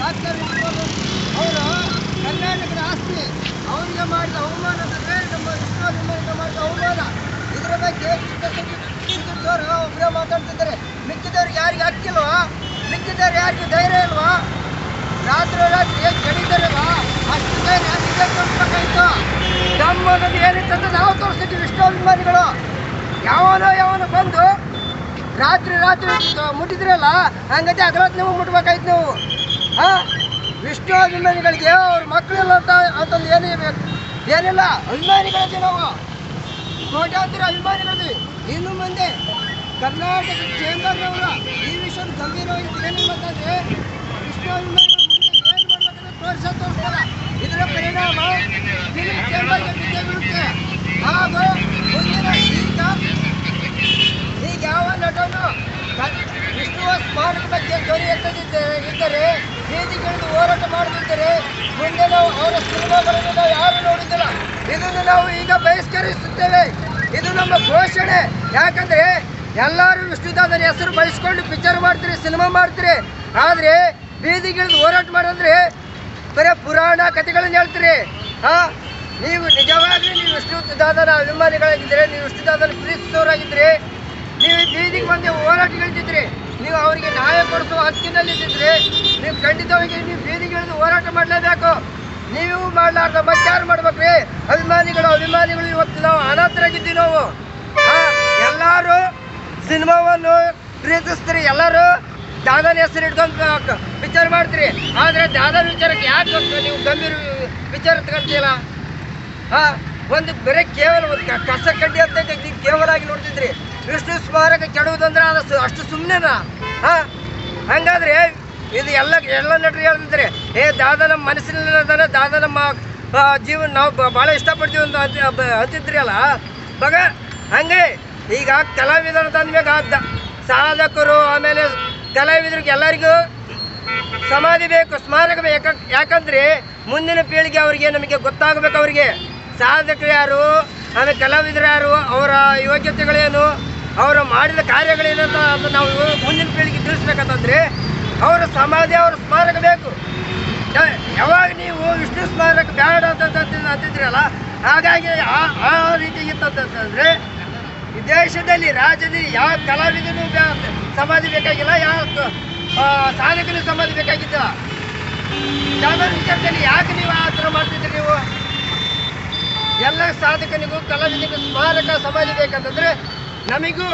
Doctor ಅವರು ಕರ್ನಾಟಕದ ಆಸ್ತಿ, ಅವರಿಗೆ ಮಾಡಿದ ಅವಮಾನ ಅಂದರೆ ನಮ್ಮ ವಿಶ್ವಾಸದಿಂದ ಮಾಡಿದ ಅವಮಾನ. ಇದರ ಬಗ್ಗೆ ಅವರು ಒಬ್ಬರೇ ಮಾತಾಡ್ತಿದ್ದಾರೆ. ಮಿಕ್ಕಿದವ್ರಿಗೆ ಯಾರಿಗೆ ಹಕ್ಕಿಲ್ವಾ? ಮಿಕ್ಕಿದವ್ರು ಯಾರಿಗೆ ಧೈರ್ಯ ಇಲ್ವಾ? ರಾತ್ರಿ ರಾತ್ರಿ ಏನ್ ಕಡಿತಾರಲ್ವಾ ಅಷ್ಟು ಧೈರ್ಯ ತೋರಿಸ್ಬೇಕಾಯ್ತು ನಮ್ಮ ಅನ್ನೋದು ಏನಿತ್ತು ಅಂತ ನಾವು ತೋರಿಸ್ತಿದ್ವಿ ವಿಶ್ವಾಭಿಮಾನಿಗಳು ಯಾವನೋ ಯಾವನೋ ಬಂದು ರಾತ್ರಿ ರಾತ್ರಿ ಮುಟ್ಟಿದ್ರಲ್ಲ, ಹಂಗತೆ ಅಗಲತ್ ನೀವು ಮುಟ್ಬೇಕಾಯ್ತು ನೀವು. ವಿಷ್ಣು ಅಭಿಮಾನಿಗಳಿಗೆ ಅವ್ರ ಮಕ್ಕಳಿಲ್ಲ ಅಂತ ಅಂತಂದು ಏನು ಏನಿಲ್ಲ ಅಭಿಮಾನಿಗಳಿದ್ದೀವಿ ನಾವು. ಕೋಟ್ಯಾಂತರ ಅಭಿಮಾನಿಗಳಿದ್ದೀವಿ ಇನ್ನು ಮುಂದೆ ಕರ್ನಾಟಕ ಚೇಂಬರ್ನವರ ಈ ವಿಷಯ ಗಂಭೀರವಾಗಿ ಏನಿಲ್ಲ ಅಂತಂದ್ರೆ ವಿಷ್ಣು ಅಭಿಮಾನಿಗಳು ಮುಂದೆ ಏನು ಮಾಡ್ಬೇಕಂತ ತೋರಿಸ ಇದರ ಪರಿಣಾಮ ಫಿಲ್ಮ್ ಚೇಂಬರ್ಗೆ ಬೀಳುತ್ತೆ ಹಾಗೂ ಮುಂದಿನ ಈಗ ಈಗ ಯಾವ ನಟನು ವಿಷ್ಣುವ ಸ್ಮಾರಕ ಬಗ್ಗೆ ಧ್ವನಿ ಇದ್ದರೆ ಬೀದಿಗಿಳಿದು ಹೋರಾಟ ಮಾಡದಿದ್ದರೆ ಮುಂದೆ ನಾವು ಅವರ ಸಿನಿಮಾಗಳನ್ನು ನಾವು ಯಾರು ನೋಡಿದ್ದಿಲ್ಲ ಇದನ್ನು ನಾವು ಈಗ ಬಹಿಷ್ಕರಿಸುತ್ತೇವೆ. ಇದು ನಮ್ಮ ಘೋಷಣೆ. ಯಾಕಂದ್ರೆ ಎಲ್ಲರೂ ವಿಷ್ಣುದಾದನ ಹೆಸರು ಬಯಸ್ಕೊಂಡು ಪಿಕ್ಚರ್ ಮಾಡ್ತೀರಿ ಸಿನಿಮಾ ಮಾಡ್ತೀರಿ. ಆದರೆ ಬೀದಿಗಿಳಿದು ಹೋರಾಟ ಮಾಡಿದ್ರೆ ಬರೀ ಪುರಾಣ ಕಥೆಗಳನ್ನು ಹೇಳ್ತೀರಿ. ಹಾ? ನೀವು ನಿಜವಾಗ್ಲೂ ನೀವು ವಿಷ್ಣು ದಾದನ ಅಭಿಮಾನಿಗಳಾಗಿದ್ದರೆ, ನೀವು ವಿಷ್ಣು ದಾದನ ಪ್ರೀತಿಸೋರಾಗಿದ್ದರೆ ನೀವು ಬೀದಿಗೆ ಬಂದು ಹೋರಾಟಗಳಿದ್ದಿದ್ರಿ ನೀವು ಅವರಿಗೆ ನ್ಯಾಯ ಕೊಡಿಸುವ ಹಕ್ಕಿನಲ್ಲಿದ್ದರೆ ನೀವು ಖಂಡಿತವಾಗಿ ನೀವು ಬೀದಿಗಿಳಿದು ಹೋರಾಟ ಮಾಡಲೇಬೇಕು. ನೀವು ಮಾಡಲಾರ್ದ ಮತ್ತಾರು ಮಾಡ್ಬೇಕ್ರಿ? ಅಭಿಮಾನಿಗಳು ಅಭಿಮಾನಿಗಳು ಇವತ್ತು ನಾವು ಅನಾಥರಾಗಿದ್ದೀವಿ ನಾವು. ಎಲ್ಲರೂ ಸಿನಿಮಾವನ್ನು ಪ್ರೀತಿಸ್ತೀರಿ, ಎಲ್ಲರೂ ದಾದನ ಹೆಸರು ಹಿಡ್ಕೊಂಡು ವಿಚಾರ ಮಾಡ್ತೀರಿ. ಆದರೆ ದಾದನ ವಿಚಾರಕ್ಕೆ ಯಾಕೆ ನೀವು ಗಂಭೀರ ವಿಚಾರ ತಗೊಂತೀಲ್ಲ ಹಾ, ಒಂದು ಬರೀ ಕೇವಲ ಒಂದು ಕಸ ಕಡ್ಡಿ ಅಂತ ಕೇವಲ ಆಗಿ ನೋಡ್ತಿದ್ರಿ. ವಿಷ್ಣು ಸ್ಮಾರಕ ಕೆಡುವುದಂದ್ರೆ ಅದು ಅಷ್ಟು ಸುಮ್ಮನೆನಾ ಹಾ, ಹಂಗಾದ್ರೆ ಇದು ಎಲ್ಲ ಎಲ್ಲ ನಟರು ಹೇಳ್ತಿದ್ದಾರೆ. ಏ, ದಾದ ನಮ್ಮ ಮನಸ್ಸಿನಲ್ಲಿರೋದಾನೆ ದಾದ ನಮ್ಮ ಜೀವನ ನಾವು ಭಾಳ ಇಷ್ಟಪಡ್ತೀವಿ ಅಂತ ಅಂತಿದ್ರಿ ಅಲ್ಲ? ಬಗ ಹಂಗೆ, ಈಗ ಕಲಾವಿದರು ತಂದ್ಮೇಲೆ ಆದ ಸಾಧಕರು, ಆಮೇಲೆ ಕಲಾವಿದರಿಗೆ ಎಲ್ಲರಿಗೂ ಸಮಾಧಿ ಬೇಕು, ಸ್ಮಾರಕ ಬೇಕು. ಯಾಕಂದ್ರೆ ಮುಂದಿನ ಪೀಳಿಗೆ ಅವರಿಗೆ ನಮಗೆ ಗೊತ್ತಾಗಬೇಕು ಅವರಿಗೆ. ಸಾಧಕರು ಯಾರು, ಆಮೇಲೆ ಕಲಾವಿದರು ಯಾರು, ಅವರ ಯೋಗ್ಯತೆಗಳೇನು ಅವರು ಮಾಡಿದ ಕಾರ್ಯಗಳೇನಂತ ಅದು ನಾವು ಮುಂದಿನ ಪೀಳಿಗೆ ತಿಳಿಸ್ಬೇಕಂತಂದ್ರೆ, ಅವರ ಸಮಾಧಿ, ಅವರ ಸ್ಮಾರಕ ಬೇಕು. ಯಾವಾಗ ನೀವು ವಿಷ್ಣು ಸ್ಮಾರಕ ಬೇಡ ಅಂತ ಅಂತಿದ್- ಅಂತಿದ್ರಲ್ಲ, ಹಾಗಾಗಿ ಆ ರೀತಿ ಇತ್ತಂತಂದ್ರೆ ದೇಶದಲ್ಲಿ, ರಾಜ್ಯದಲ್ಲಿ ಯಾವ ಕಲಾವಿದನು ಸಮಾಧಿ ಬೇಕಾಗಿಲ್ಲ, ಯಾವ ಸಾಧಕನು ಸಮಾಧಿ ಬೇಕಾಗಿತ್ತು ಜನರ ವಿಚಾರದಲ್ಲಿ ಯಾಕೆ ನೀವು ಆ ಥರ ಮಾಡ್ತಿದ್ರಿ ನೀವು? ಎಲ್ಲ ಸಾಧಕನಿಗೂ, ಕಲಾವಿದನಿಗೂ ಸ್ಮಾರಕ ಸಮಾಧಿ ಬೇಕಂತಂದ್ರೆ ನಮಿಗೂ,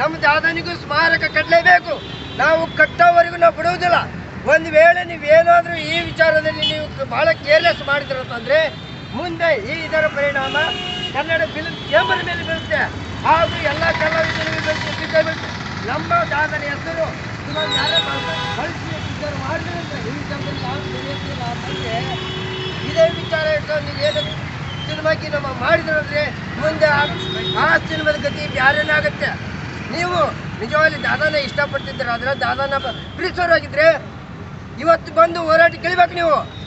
ನಮ್ಮ ದಾದನಿಗೂ ಸ್ಮಾರಕ ಕಟ್ಟಲೇಬೇಕು. ನಾವು ಕಟ್ಟೋವರೆಗೂ ನಾವು ಬಿಡುವುದಿಲ್ಲ. ಒಂದು ವೇಳೆ ನೀವೇನಾದರೂ ಈ ವಿಚಾರದಲ್ಲಿ ನೀವು ಬಹಳ ಕೇರ್ಲೆಸ್ ಮಾಡಿದ್ರಂತಂದರೆ ಮುಂದೆ ಈ ಇದರ ಪರಿಣಾಮ ಕನ್ನಡ ಫಿಲ್ಮ್ ಚೇಂಬರ್ ಮೇಲೆ ಬೀಳುತ್ತೆ. ಹಾಗೂ ಎಲ್ಲ ಕಲಾವಿದರಿಗೂ ಬೀಳುತ್ತೆ. ನಮ್ಮ ದಾದನ ಹೆಸರು ಇನ್ನೊಂದು ಯಾರೇ ವಿಚಾರ ಮಾಡಿದ್ರೆ ಈ ಇದೇ ವಿಚಾರ ಇಟ್ಕೊಂಡು ನೀವು ಏನು ಸಿನಿಮಾಕ್ಕೆ ನಮ್ಮ ಮಾಡಿದ್ರೆ ಮುಂದೆ ಆ- ಸಿನಿಮಾದ ಗತಿ ಬ್ಯಾರೇನೇ ಆಗುತ್ತೆ? ನೀವು ನಿಜವಾಗಿ ದಾದಾನ ಇಷ್ಟಪಡ್ತಿದ್ದೀರ? ದಾದಾನ ದಾದಾನ ಪ್ರೀತಿಸೋರಾಗಿದ್ರೆ ಇವತ್ತು ಬಂದು ಹೋರಾಟ ಕೇಳಬೇಕು ನೀವು.